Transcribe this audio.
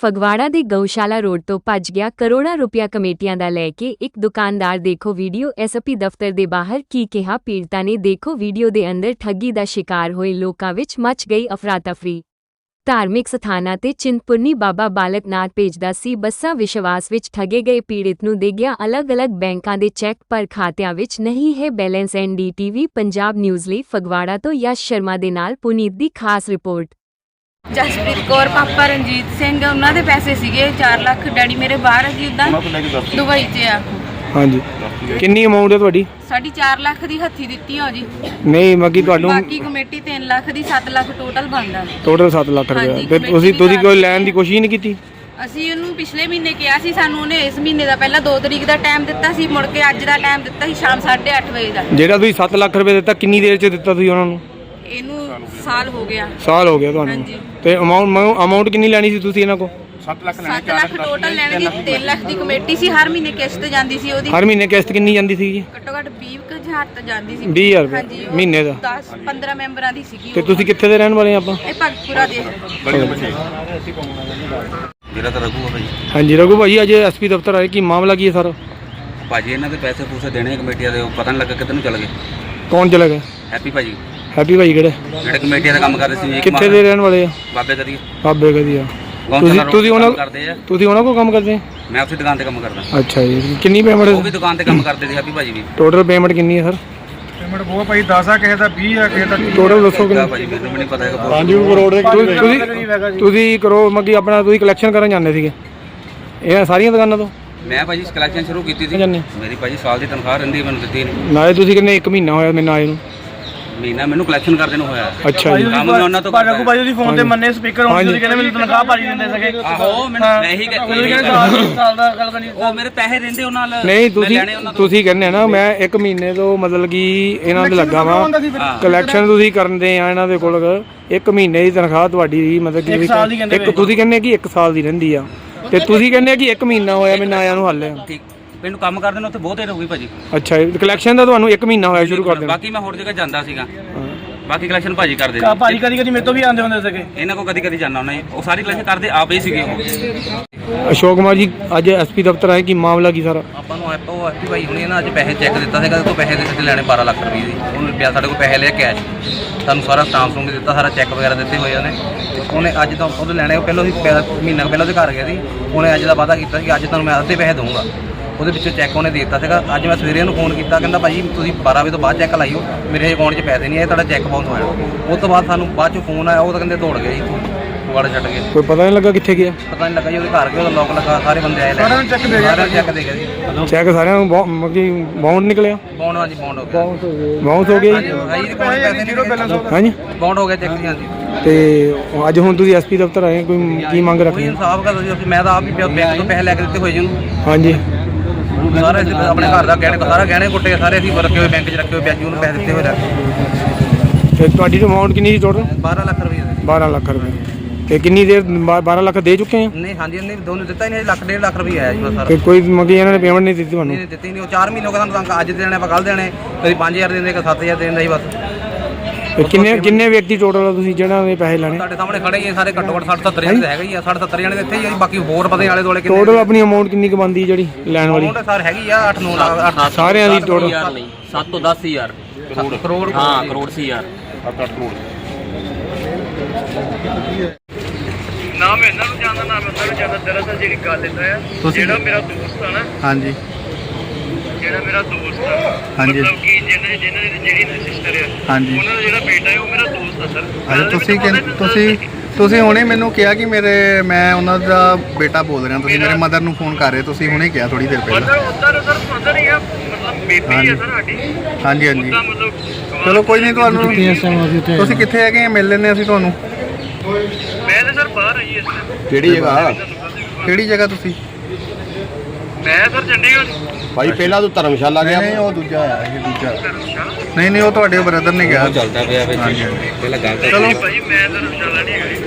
ਫਗਵਾੜਾ ਦੇ ਗਊਸ਼ਾਲਾ ਰੋਡ ਤੋਂ ਭੱਜ ਗਿਆ ਕਰੋੜਾਂ ਰੁਪਇਆ ਕਮੇਟੀਆਂ ਦਾ ਲੈ ਕੇ ਇੱਕ ਦੁਕਾਨਦਾਰ ਦੇਖੋ ਵੀਡੀਓ ਐਸਪੀ ਦਫ਼ਤਰ ਦੇ ਬਾਹਰ ਕੀ ਕਿਹਾ, ਪੀੜਤਾ ਨੇ ਦੇਖੋ ਵੀਡੀਓ ਦੇ ਅੰਦਰ ਠੱਗੀ ਦਾ ਸ਼ਿਕਾਰ ਹੋਏ ਲੋਕਾਂ ਵਿੱਚ ਮਚ ਗਈ ਅਫਰਾਤਫਰੀ। ਧਾਰਮਿਕ ਸਥਾਨਾਂ ਤੇ ਚਿੰਤਪੁਰਨੀ ਬਾਬਾ ਬਾਲਕ ਨਾਥ ਭੇਜਦਾ ਸੀ, ਬੱਸਾਂ ਵਿਸ਼ਵਾਸ ਵਿੱਚ ਠੱਗੇ ਗਏ ਪੀੜਿਤ ਨੂੰ ਦੇ ਗਿਆ ਅਲੱਗ-ਅਲੱਗ ਬੈਂਕਾਂ ਦੇ ਚੈੱਕ, ਪਰ ਖਾਤਿਆਂ ਵਿੱਚ ਨਹੀਂ ਹੈ ਬੈਲੈਂਸ। ਐਨਡੀਟੀਵੀ ਪੰਜਾਬ ਨਿਊਜ਼ ਲਈ ਫਗਵਾੜਾ ਤੋਂ ਯਸ਼ ਸ਼ਰਮਾ ਦੇ ਨਾਲ ਪੁਨੀਤ ਦੀ ਖਾਸ ਰਿਪੋਰਟ। ਜਸਪ੍ਰੀਤ ਕੌਰ ਪਾਪਾ ਰਣਜੀਤ ਸਿੰਘ ਉਹਨਾਂ ਦੇ ਪੈਸੇ ਸੀਗੇ 4 ਲੱਖ। ਡੈਡੀ ਮੇਰੇ ਬਾਹਰ ਸੀ ਉਦਾਂ ਦੁਬਈ 'ਚ ਆ। ਹਾਂਜੀ। ਕਿੰਨੀ ਅਮਾਉਂਟ ਹੈ ਤੁਹਾਡੀ? ਸਾਡੀ 4 ਲੱਖ ਦੀ ਹੱਥੀ ਦਿੱਤੀ ਹੋ ਜੀ। ਨਹੀਂ ਮੱਗੀ ਤੁਹਾਨੂੰ ਬਾਕੀ ਕਮੇਟੀ 3 ਲੱਖ ਦੀ 7 ਲੱਖ ਟੋਟਲ ਬਣਦਾ। ਟੋਟਲ 7 ਲੱਖ ਰੁਪਏ। ਤੇ ਤੁਸੀਂ ਤੁਸੀਂ ਕੋਈ ਲੈਣ ਦੀ ਕੋਸ਼ਿਸ਼ ਨਹੀਂ ਕੀਤੀ? ਅਸੀਂ ਉਹਨੂੰ ਪਿਛਲੇ ਮਹੀਨੇ ਕਿਹਾ ਸੀ ਸਾਨੂੰ ਉਹਨੇ ਇਸ ਮਹੀਨੇ ਦਾ ਪਹਿਲਾਂ 2 ਤਰੀਕ ਦਾ ਟਾਈਮ ਦਿੱਤਾ ਸੀ ਮੁੜ ਕੇ ਅੱਜ ਦਾ ਟਾਈਮ ਦਿੱਤਾ ਸੀ ਸ਼ਾਮ 8:30 ਵਜੇ ਦਾ। ਜਿਹੜਾ ਤੁਸੀਂ 7 ਲੱਖ ਰੁਪਏ ਦਿੱਤਾ ਕਿੰਨੀ ਦੇਰ ਚ ਦਿੱਤਾ ਤੁਸੀਂ ਉਹਨਾਂ ਨੂੰ? ਇਹਨੂੰ ਸਾਲ ਹੋ ਗਿਆ। ਸਾਲ ਹੋ ਗਿਆ ਤੁਹਾਨੂੰ। ਹਾਂਜੀ। ਤੇ ਅਮਾਉਂਟ ਅਮਾਉਂਟ ਕਿੰਨੀ ਲੈਣੀ ਸੀ ਤੁਸੀਂ ਇਹਨਾਂ ਕੋ 7 ਲੱਖ ਟੋਟਲ ਲੈਣ ਦੀ 3 ਲੱਖ ਦੀ ਕਮੇਟੀ ਸੀ ਹਰ ਮਹੀਨੇ ਕਿਸ਼ਤ ਜਾਂਦੀ ਸੀ ਉਹਦੀ। ਹਰ ਮਹੀਨੇ ਕਿਸ਼ਤ ਕਿੰਨੀ ਜਾਂਦੀ ਸੀ ਘੱਟੋ ਘੱਟ 20 ਕੁ ਹਜ਼ਾਰ ਤਾਂ ਜਾਂਦੀ ਸੀ। 20,000 ਰੁਪਏ ਹਾਂਜੀ, ਉਹ ਮਹੀਨੇ ਦਾ। 10 15 ਮੈਂਬਰਾਂ ਦੀ ਸੀਗੀ ਤੇ ਉਹ। ਤੁਸੀਂ ਕਿੱਥੇ ਦੇ ਰਹਿਣ ਵਾਲੇ ਆ ਆਪਾਂ? ਇਹ ਭਗਤਪੁਰਾ ਦੇ। ਮੇਰਾ ਤਾਂ ਰਘੂ ਆ ਭਾਜੀ ਹਾਂਜੀ ਰਘੂ ਭਾਈ ਅੱਜ ਐਸਪੀ ਦਫ਼ਤਰ ਆਏ ਕੀ ਮਾਮਲਾ ਕੀ ਹੈ ਸਰ? ਭਾਜੀ ਇਹਨਾਂ ਦੇ ਪੈਸੇ ਪੂਸੇ ਦੇਣੇ ਆ ਕਮੇਟੀਆਂ ਦੇ ਉਹ ਪਤਾ ਨਹੀਂ ਲੱਗਾ ਕਿੱਧਰ ਨੂੰ ਚਲ ਗਏ। ਕੌਣ ਚਲਾ ਗਿਆ? ਹੈਪੀ ਭਾਜੀ। ਹੈਪੀ ਭਾਈ ਕਿਹੜੇ? ਜਿਹੜੇ ਕਮੇਟੀਆਂ ਦਾ ਕੰਮ ਕਰਦੇ ਸੀ ਕਿੱਥੇ ਦੇ ਰਹਿਣ ਵਾਲੇ ਆ? ਬਾਬੇ ਕਦੀ ਬਾਬੇ ਕਦੀ ਆ। ਤੁਸੀਂ ਤੁਸੀਂ ਉਹਨਾਂ ਕਰਦੇ ਆ? ਤੁਸੀਂ ਉਹਨਾਂ ਕੋਲ ਕੰਮ ਕਰਦੇ ਆ? ਮੈਂ ਉਸੇ ਦੁਕਾਨ ਤੇ ਕੰਮ ਕਰਦਾ। ਅੱਛਾ ਜੀ ਕਿੰਨੀ ਉਹ ਵੀ ਦੁਕਾਨ ਤੇ ਕੰਮ ਕਰਦੇ ਸੀ ਹੈਪੀ ਭਾਜੀ ਵੀ। ਟੋਟਲ ਪੇਮੈਂਟ ਕਿੰਨੀ ਹੈ ਸਰ? ਪੇਮੈਂਟ ਬਹੁਤ ਭਾਈ 10 ਆ ਕਿਸੇ ਦਾ 20 ਆ ਕਿਸੇ ਦਾ ਟੋਟਲ ਦੱਸੋ ਕਿੰਨੀ? ਭਾਜੀ ਮੈਨੂੰ ਵੀ ਨਹੀਂ ਪਤਾ ਹੈਗਾ ਕਰੋੜ ਦੇ ਤੁਸੀਂ ਤੁਸੀਂ- ਤੁਸੀਂ ਕਰੋ ਮੱਗੀ ਆਪਣਾ ਤੁਸੀਂ ਕਲੈਕਸ਼ਨ ਕਰਨ ਜਾਂਦੇ ਸੀਗੇ। ਇਹ ਸਾਰੀਆਂ ਦੁਕਾਨਾਂ ਤੋਂ? ਮੈਂ ਭਾਜੀ ਕਲੈਕਸ਼ਨ ਸ਼ੁਰੂ ਕੀਤੀ ਸੀ। ਮੇਰੀ ਭਾਜੀ ਸਾਲ ਦੀ ਤਨਖਾਹ ਰਹਿੰਦੀ ਮੈਨੂੰ ਦਿੱਤੀ ਨਹੀਂ ਨਾਲੇ ਤੁਸੀਂ ਕਹਿੰਦੇ 1 ਮਹੀਨਾ ਹੋਇਆ ਮੈਨੂੰ ਆਏ ਨੂੰ? ਮਹੀਨਾ ਮੈਨੂੰ ਕਲੈਕਸ਼ਨ ਕਰਦੇ ਨੂੰ ਹੋਇਆ ਅੱਛਾ ਜੀ। ਕੰਮ ਮੈਂ ਉਹਨਾਂ ਤੋਂ ਭਾਜੀ ਰਘੂ ਭਾਜੀ ਉਹਦੀ ਫੋਨ ਤੇ ਮੰਨੇ ਸਪੀਕਰ ਹੁਣ ਤੁਸੀਂ ਕਹਿੰਦੇ ਮੈਨੂੰ ਤਨਖਾਹ ਭਾਜੀ ਦਿੰਦੇ ਸਕੇ ਆਹੋ ਮੈਨੂੰ ਮੈਂ ਇਹੀ ਮੈਨੂੰ ਕਹਿੰਦਾ ਕਹਿੰਦੇ ਸਾਲ ਦਾ ਗੱਲ ਕਰਨੀ ਉਹ ਮੇਰੇ ਪੈਸੇ ਰਹਿੰਦੇ ਉਹਨਾਂ ਨਾਲ ਨਹੀਂ ਤੁਸੀਂ ਤੁਸੀਂ ਕਹਿੰਦੇ ਨਾ ਮੈਂ 1 ਮਹੀਨੇ ਤੋਂ ਮਤਲਬ ਕਿ ਇਹਨਾਂ ਦੇ ਲੱਗਾ ਵਾਂ। ਕਲੈਕਸ਼ਨ ਤੁਸੀਂ ਕਰਦੇ ਆ ਇਹਨਾਂ ਦੇ ਕੋਲ। 1 ਮਹੀਨੇ ਦੀ ਤਨਖਾਹ ਤੁਹਾਡੀ ਮਤਲਬ ਕਿ ਇੱਕ ਸਾਲ ਦੀ ਕਹਿੰਦੇ ਇੱਕ ਤੁਸੀਂ ਕਹਿੰਦੇ ਕਿ 1 ਸਾਲ ਦੀ ਰਹਿੰਦੀ ਆ। ਤੇ ਤੁਸੀਂ ਕਹਿੰਦੇ ਕਿ 1 ਮਹੀਨਾ ਹੋਇਆ ਮੈਨੂੰ ਆਇਆ ਨੂੰ ਹਾਲੇ। ਠੀਕ। ਮੈਨੂੰ ਕੰਮ ਕਰਦੇ ਨੂੰ ਉੱਥੇ ਬਹੁਤ ਦੇਰ ਹੋ ਗਈ ਭਾਜੀ। ਅੱਛਾ ਕਲੈਕਸ਼ਨ ਦਾ ਤੁਹਾਨੂੰ 1 ਮਹੀਨਾ ਹੋਇਆ ਸ਼ੁਰੂ ਕਰ ਦੇਣਾ ਬਾਕੀ ਮੈਂ ਹੋਰ ਜਗ੍ਹਾ ਜਾਂਦਾ ਸੀਗਾ। ਬਾਕੀ ਕਲੈਕਸ਼ਨ ਭਾਜੀ ਕਰਦੇ ਸੀ ਭਾਜੀ ਕਦੀ ਕਦੀ ਮੇਰੇ ਤੋਂ ਵੀ ਆਉਂਦੇ ਹੁੰਦੇ ਸੀਗੇ। ਇਹਨਾਂ ਕੋ ਕਦੀ ਕਦੀ ਜਾਂਦਾ ਹੁੰਦਾ ਜੀ। ਉਹ ਸਾਰੀ ਕਲੈਕਸ਼ਨ ਕਰਦੇ ਆਪ ਹੀ ਸੀਗੇ ਉਹ। ਅਸ਼ੋਕ ਕੁਮਾਰ ਜੀ ਅੱਜ ਐਸਪੀ ਦਫ਼ਤਰ ਆਏ ਕੀ ਮਾਮਲਾ ਕੀ ਸਾਰਾ? ਆਪਾਂ ਨੂੰ ਐਪ ਉਹ ਐਪੀ ਭਾਈ ਹੁਣੇ ਨਾ ਅੱਜ ਪੈਸੇ ਚੈੱਕ ਦਿੱਤਾ ਸੀਗਾ ਤੋਂ ਪੈਸੇ ਦੇ ਦਿੱਤੇ ਲੈਣੇ 12 ਲੱਖ ਰੁਪਏ ਦੀ ਉਹਨੇ ਪਿਆ ਸਾਡੇ ਕੋਲ ਪੈਸੇ ਲਿਆ ਕੈਸ਼ ਸਾਨੂੰ ਸਾਰਾ ਸਟਾਂਪ ਸੂੰਗ ਦਿੱਤਾ ਸਾਰਾ ਚੈੱਕ ਵਗੈਰਾ ਦਿੱਤੇ ਹੋਏ ਉਹਨੇ। ਉਹਨੇ ਅੱਜ ਤਾਂ ਉਹਦੇ ਲੈਣੇ ਪਹਿਲਾਂ ਹੀ ਮਹੀਨਾ ਪਹਿਲਾਂ ਉਹਦੇ ਘਰ ਗਿਆ ਸੀ। ਉਹਨੇ ਅੱਜ ਦਾ ਵਾਅਦਾ ਕੀਤਾ ਸੀ ਕਿ ਅੱਜ ਤੁਹਾਨੂੰ ਮੈਂ ਅੱਧੇ ਪੈਸੇ ਦਊਂਗਾ। ਉਹਦੇ ਵਿੱਚੋਂ ਚੈੱਕ ਉਹਨੇ ਦੇ ਦਿੱਤਾ ਸੀਗਾ। ਅੱਜ ਮੈਂ ਸਵੇਰੇ ਉਹਨੂੰ ਫੋਨ ਕੀਤਾ ਕਹਿੰਦਾ ਭਾਜੀ ਤੁਸੀਂ 12 ਵਜੇ ਤੋਂ ਬਾਅਦ ਚੈੱਕ ਲਾਈਓ ਮੇਰੇ ਅਕਾਊਂਟ 'ਚ ਪੈਸੇ ਨਹੀਂ ਆਏ ਤੁਹਾਡਾ ਚੈੱਕ ਬਾਉਂਸ ਹੋਇਆ। ਉਸ ਤੋਂ ਬਾਅਦ ਸਾਨੂੰ ਬਾਅਦ 'ਚੋਂ ਫੋਨ ਆਇਆ ਉਹ ਤਾਂ ਕਹਿੰਦੇ ਦੌੜ ਗਏ ਜੀ ਫਗਵਾੜਾ ਛੱਡ ਗਏ। ਕੋਈ ਪਤਾ ਨਹੀਂ ਲੱਗਾ ਕਿੱਥੇ ਗਿਆ? ਪਤਾ ਨਹੀਂ ਲੱਗਾ ਜੀ ਉਹਦੇ ਘਰ ਗਏ ਉਹਦਾ ਲੋਕ ਲੱਗਾ ਸਾਰੇ ਬੰਦੇ ਆਏ ਲੈ ਸਾਰਿਆਂ ਨੂੰ check ਦੇ ਗਿਆ ਸਾਰਿਆਂ ਨੂੰ ਚੈੱਕ ਦੇ ਗਿਆ ਜੀ। ਚੈੱਕ ਸਾਰਿਆਂ ਨੂੰ ਮੱਗੀ ਬਾਉਂਡ ਨਿਕਲਿਆ? ਬੌਂਡ ਹਾਂਜੀ ਬੌਂਡ ਹੋ ਗਿਆ। ਬਾਉਂਸ ਹੋ ਗਿਆ। ਜੀ? ਪੈਸੇ ਜ਼ੀਰੋ ਬੈਲੈਂਸ ਹੋ ਹਾਂਜੀ? ਬੌਂਡ ਹੋ ਗਿਆ ਚੈੱਕ ਜੀ ਹਾਂਜੀ। ਤੇ ਅੱਜ ਹੁਣ ਤੁਸੀਂ ਐਸਪੀ ਦਫ਼ਤਰ ਆਏ ਕੋਈ ਕੀ ਮੰਗ ਰੱਖਣੀ ਇਨਸਾਫ ਕਰ ਦਿਓ ਜੀ ਮੈਂ ਤਾਂ ਆਪ ਹੀ ਬੈਂਕ ਤੋਂ ਪੈਸੇ ਲੈ ਕੇ ਦਿੱਤੇ ਹੋਏ ਜੀ ਉਹਨੂੰ। ਹਾਂਜੀ। ਸਾਰੇ ਅਸੀਂ ਆਪਣੇ ਘਰ ਦਾ ਗਹਿਣੇ ਸਾਰਾ ਗਹਿਣੇ ਕੁੱਟੇ ਸਾਰੇ ਅਸੀਂ ਰੱਖੇ ਹੋਏ ਬੈਂਕ 'ਚ ਰੱਖੇ ਹੋਏ ਵਿਆਜੀ ਉਹਨੂੰ ਪੈਸੇ ਦਿੱਤੇ ਹੋਏ ਰੱਖ ਤੇ ਤੁਹਾਡੀ ਅਮਾਉਂਟ ਕਿੰਨੀ ਸੀ ਟੋਟਲ 12 ਲੱਖ ਰੁਪਏ ਦੇ। 12 ਲੱਖ ਰੁਪਏ। ਤੇ ਕਿੰਨੀ ਦੇਰ ਬਾ- 12 ਲੱਖ ਦੇ ਚੁੱਕੇ ਆ? ਨਹੀਂ ਹਾਂਜੀ ਇਹਨੇ ਦੋਨੋਂ ਦਿੱਤਾ ਹੀ ਨਹੀਂ ਲੱਖ ਡੇਢ ਲੱਖ ਰੁਪਏ ਆਇਆ ਜੀ ਬਸ ਸਾਰਾ। ਤੇ ਕੋਈ ਮੰਗੀ ਇਹਨਾਂ ਨੇ ਪੇਮੈਂਟ ਨਹੀਂ ਦਿੱਤੀ ਤੁਹਾਨੂੰ? ਨਹੀਂ ਦਿੱਤੀ ਨਹੀਂ ਉਹ 4 ਮਹੀਨੇ ਹੋ ਗਏ ਸਾਨੂੰ ਅੱਜ ਦੇਣੇ ਆਪਾਂ ਕੱਲ ਦੇਣੇ ਕਦੀ 5000 ਦਿੰਦੇ ਕਦੀ 7000 ਦਿੰਦਾ ਜੀ ਬਸ। ਤੇ ਕਿੰਨੇ ਕਿੰਨੇ ਵਿਅਕਤੀ ਟੋਟਲ ਤੁਸੀਂ ਜਿਹੜਾ ਦੇ ਪੈਸੇ ਲੈਣੇ? ਸਾਡੇ ਸਾਹਮਣੇ ਖੜੇ ਹੀ ਆ ਸਾਰੇ ਘੱਟੋ ਘੱਟ 60 70 ਜਣੇ ਤਾਂ ਹੈਗੇ ਹੀ ਆ 60 70 ਜਣੇ ਤਾਂ ਇੱਥੇ ਹੀ ਆ ਜੀ ਬਾਕੀ ਹੋਰ ਪਤਾ ਨਹੀਂ ਆਲੇ ਦੁਆਲੇ ਕਿੰਨੇ ਟੋਟਲ ਆਪਣੀ ਅਮਾਉਂਟ ਕਿੰਨੀ ਕੁ ਬਣਦੀ ਜਿਹੜੀ ਲੈਣ ਵਾਲੀ? ਅਮਾਉਂਟ ਸਰ ਹੈਗੀ ਆ 8 9 ਲੱਖ 8 ਸਾਰਿਆਂ ਦੀ ਟੋਟਲ 7 ਤੋਂ 10000 ਕਰੋੜ। ਕਰੋੜ ਹਾਂ ਕਰੋੜ। ਸੀ ਯਾਰ। ਨਾ ਮੈਂ ਇਹਨਾਂ ਨੂੰ ਜਾਣਦਾ ਨਾ ਮੈਂ ਉਹਨਾਂ ਨੂੰ ਜਾਣਦਾ ਦਰਅਸਲ ਜਿਹੜੀ ਗੱਲ ਇਦਾਂ ਆ ਜਿਹੜਾ ਮੇਰਾ ਦੋਸਤ ਆ ਨਾ ਹਾਂਜੀ। ਜਿਹੜਾ ਮੇਰਾ ਦੋਸਤ ਆ ਹਾਂਜੀ। ਮਤਲਬ ਕਿ ਜਿਹਨਾਂ ਦੀ ਜਿਹਨਾਂ ਦੀ ਜਿਹੜੀ ਸਿਸਟਰ ਆ ਹਾਂਜੀ। ਉਹਨਾਂ ਦਾ ਜਿਹੜਾ ਆ ਸਰ। ਅਜੇ ਤੁਸੀਂ ਕਿ ਤੁਸੀਂ ਤੁਸੀਂ ਹੁਣੇ ਮੈਨੂੰ ਕਿਹਾ ਕਿ ਮੇਰੇ ਮੈਂ ਉਹਨਾਂ ਦਾ ਬੇਟਾ ਬੋਲ ਰਿਹਾ। ਤੁਸੀਂ ਮੇਰੇ ਮਦਰ ਨੂੰ ਫੋਨ ਕਰ ਰਹੇ ਤੁਸੀਂ ਹੁਣੇ ਕਿਹਾ ਥੋੜੀ ਦੇਰ ਪਹਿਲਾਂ। ਮਤਲਬ ਉਧਰ ਸਰ ਮਦਰ ਹੀ ਆ। ਮਤਲਬ ਬੇਬੀ ਹਾਂਜੀ। ਹੈ ਸਰ ਸਾਡੀ। ਹਾਂਜੀ ਹਾਂਜੀ। ਉਹਦਾ ਮਤਲਬ ਚਲੋ ਕੋਈ ਨਹੀਂ ਤੁਹਾਨੂੰ ਤੁਸੀਂ ਕਿੱਥੇ ਹੈਗੇ? ਆ ਮਿਲ ਲੈਨੇ ਅਸੀਂ ਤੁਹਾਨੂੰ। ਮੈਂ ਤਾਂ ਸਰ ਬਾਹਰ ਆਈ ਇਸ time। ਕਿਹੜੀ ਜਗ੍ਹਾ? ਕਿਹੜੀ ਜਗ੍ਹਾ ਤੁਸੀਂ? ਮੈਂ ਸਰ ਚੰਡੀਗੜ੍ਹ। ਭਾਈ ਪਹਿਲਾਂ ਤੂੰ ਧਰਮਸ਼ਾਲਾ ਗਿਆ? ਨਹੀਂ ਉਹ ਦੂਜਾ ਆ ਇਹ ਦੂਜਾ। ਨਹੀਂ ਨਹੀਂ ਉਹ ਤੁਹਾਡੇ ਬ੍ਰਦਰ ਨੇ ਕਿਹਾ ਚੱਲਦਾ ਪਿਆ ਵਿੱਚ। ਪਹਿਲਾਂ ਗੱਲ ਤਾਂ ਚਲੋ ਭਾਈ ਮੈਂ ਤਾਂ ਰੁਸ਼ਾਲਾ ਨਹੀਂ ਜੀ।